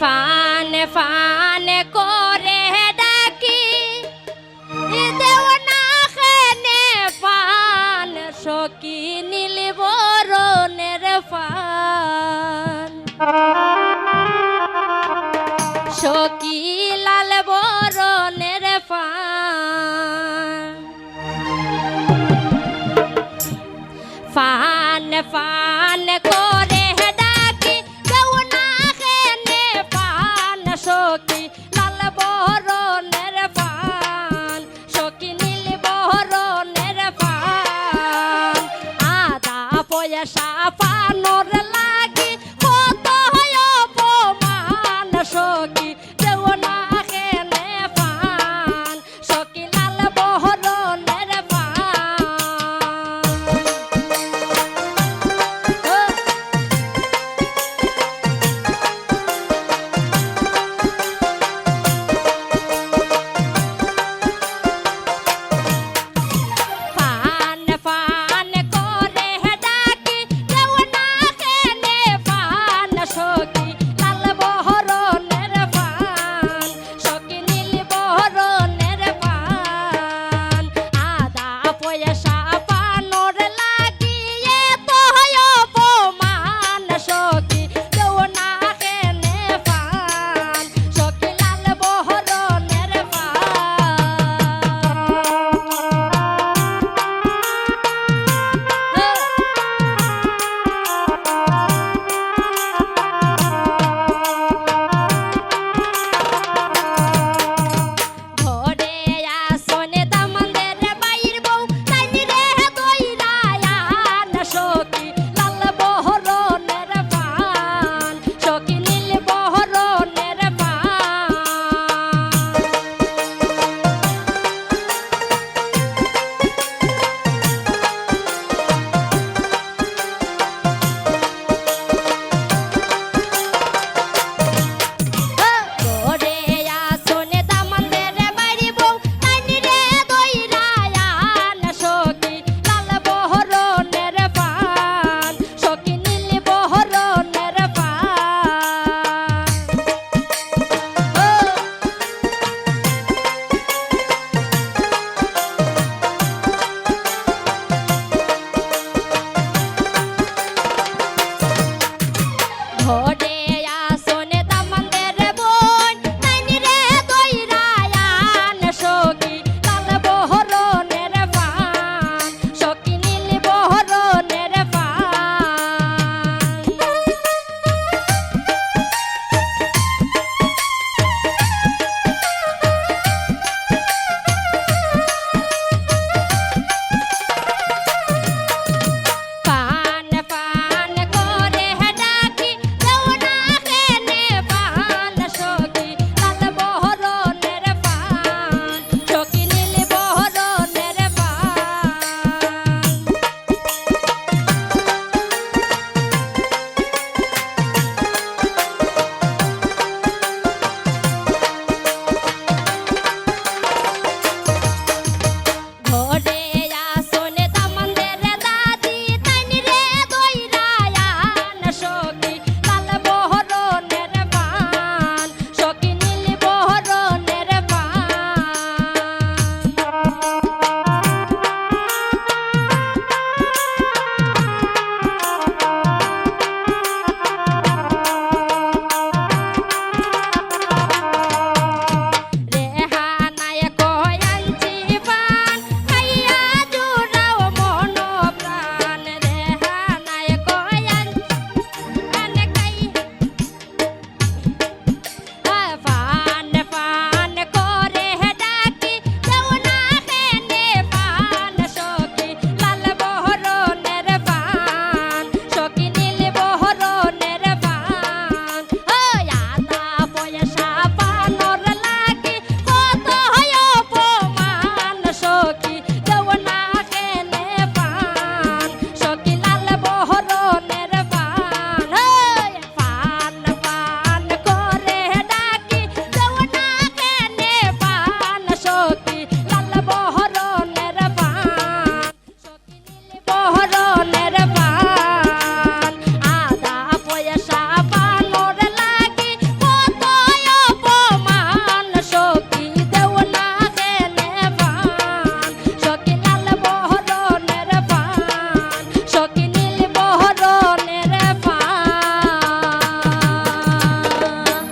ফানে ফানে করে ডাকি। দেও না খেনে পান সকি নীল বরণের ফান। সকি পয়সা পানোর লাগি কত হয় অপমান সখী দেও না